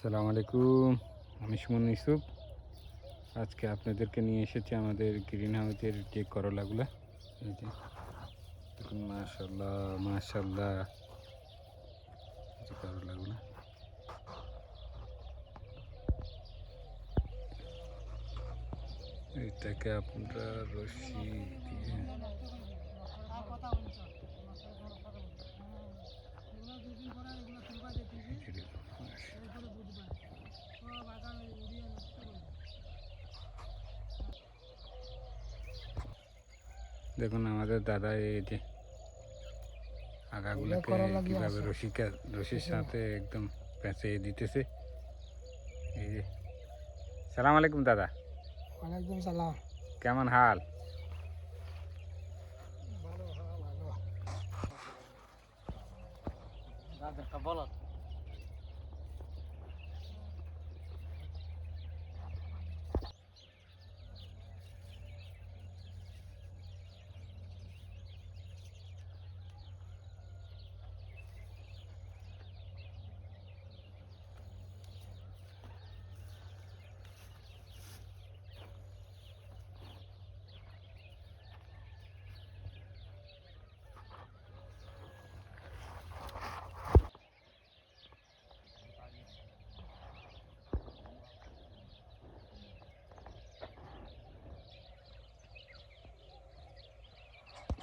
আসসালামু আলাইকুম, আমি সুমন ইউসুফ। আজকে আপনাদেরকে নিয়ে এসেছি আমাদের গ্রিন হাউসের যে করলাগুলো। দেখুন মাশাল্লাহ মাশাল্লাহ করলাগুলো। এটাকে আপনারা রশি দিয়ে দেখুন আমাদের দাদা এই যে আগাগুলোকে কীভাবে রশিকা রশির সাথে একদম পেঁচিয়ে দিতেছে। এই যে। সালাম আলাইকুম দাদা। ওয়ালাইকুম সালাম। কেমন হাল? দাদারটা বলো।